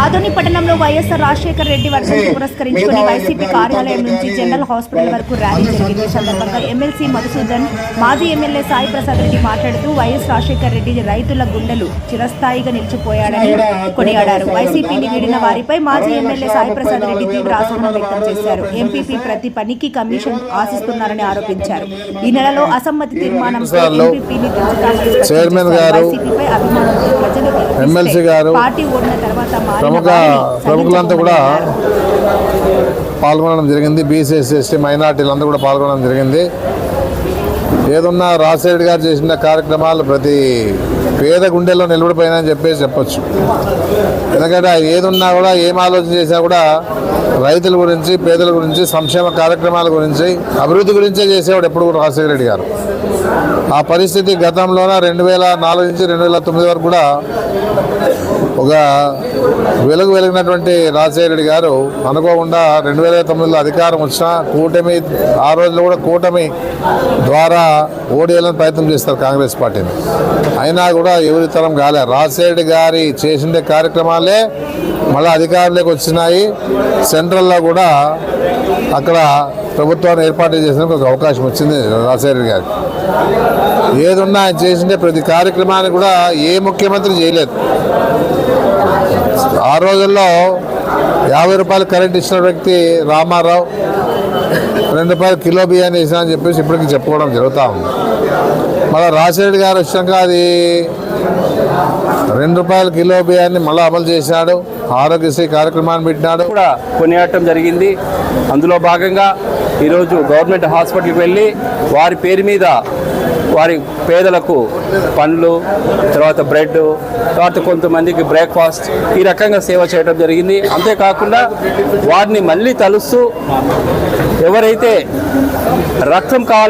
ఆదోని పట్టణంలో వైఎస్ఆర్ రాజశేఖర రెడ్డి వర్ధంతి పురస్కరించుకుని వైసీపీ కార్యాలయం నుంచి జనరల్ హాస్పిటల్ వరకు ర్యాలీ జరిగింది. సందర్భంగా ఎమ్మెల్సీ మధుసూదన్ మాజీ ఎమ్మెల్యే సాయి ప్రసాద్ రెడ్డి మాట్లాడుతూ వైఎస్ రాజశేఖర రెడ్డి రైతుల గుండెలు చిరస్థాయిగా నిలిచిపోయాడని కొనియాడారు. వైసీపీని వీడిన వారిపై మాజీ ఎమ్మెల్యే సాయి ప్రసాద్ రెడ్డి తీవ్ర అసహనం వ్యక్తం చేశారు. ఎంపీపీ ప్రతి పనికి కమిషన్ ఆశిస్తున్నారని ఆరోపించారు. ఈ నెలలో అసమ్మతి తీర్మానంపై ఎంపీపీని దించుతామని వైసీపీపై అభిమానంతో ప్రజలు గెలిపిస్తే ఎమ్మెల్సీ గారు, ప్రముఖ ప్రముఖులంతా కూడా. పాల్గొనడం జరిగింది. బీసీఎస్సీ ఎస్టీ మైనార్టీలంతా కూడా పాల్గొనడం జరిగింది. ఏదున్నా రాజశేఖర్ గారు చేసిన కార్యక్రమాలు ప్రతి పేద గుండెల్లో నిలబడిపోయినాయని చెప్పేసి చెప్పొచ్చు. ఎందుకంటే ఏదున్నా కూడా ఏం ఆలోచన చేసినా కూడా రైతుల గురించి పేదల గురించి సంక్షేమ కార్యక్రమాల గురించి అభివృద్ధి గురించే చేసేవాడు ఎప్పుడు కూడా రాజశేఖర రెడ్డి గారు. ఆ పరిస్థితి గతంలోన రెండు వేల నాలుగు నుంచి రెండు వేల తొమ్మిది వరకు కూడా ఒక వెలుగు వెలిగినటువంటి రాజశేఖర రెడ్డి గారు అనుకోకుండా రెండు వేల తొమ్మిదిలో అధికారం వచ్చిన కూటమి ఆ రోజుల్లో కూడా కూటమి ద్వారా ఓడియాలని ప్రయత్నం చేస్తారు కాంగ్రెస్ పార్టీని. అయినా కూడా ఎవరి తరం కాలే. రాజశేఖర రెడ్డి గారి చేసిన కార్యక్రమాలే మళ్ళీ అధికారంలోకి వచ్చినాయి. సెంట్రల్లో కూడా అక్కడ ప్రభుత్వాన్ని ఏర్పాటు చేసినందుకు ఒక అవకాశం వచ్చింది రాజశేఖర గారికి. ఏదున్నా ఆయన చేసిండే ప్రతి కార్యక్రమాన్ని కూడా ఏ ముఖ్యమంత్రి చేయలేదు. ఆ రోజుల్లో యాభై రూపాయలు కరెంట్ ఇచ్చిన వ్యక్తి రామారావు రెండు రూపాయలు కిలో బియ్యాన్ని ఇస్తా అని చెప్పేసి ఇప్పటికీ చెప్పుకోవడం జరుగుతూ ఉంది. మళ్ళీ రాజశేఖర్ గారు వచ్చాక అది రెండు రూపాయల కిలో బియ్యాన్ని మళ్ళీ అమలు చేశాడు. ఆరోగ్యశ్రీ కార్యక్రమాన్ని పెట్టినాడు. కూడా కొనియాడటం జరిగింది. అందులో భాగంగా ఈరోజు గవర్నమెంట్ హాస్పిటల్కి వెళ్ళి వారి పేరు మీద వారి పేదలకు పండ్లు తర్వాత బ్రెడ్ తర్వాత కొంతమందికి బ్రేక్ఫాస్ట్ ఈ రకంగా సేవ చేయడం జరిగింది. అంతేకాకుండా వారిని మళ్ళీ తలుస్తూ ఎవరైతే రక్తం కావాలి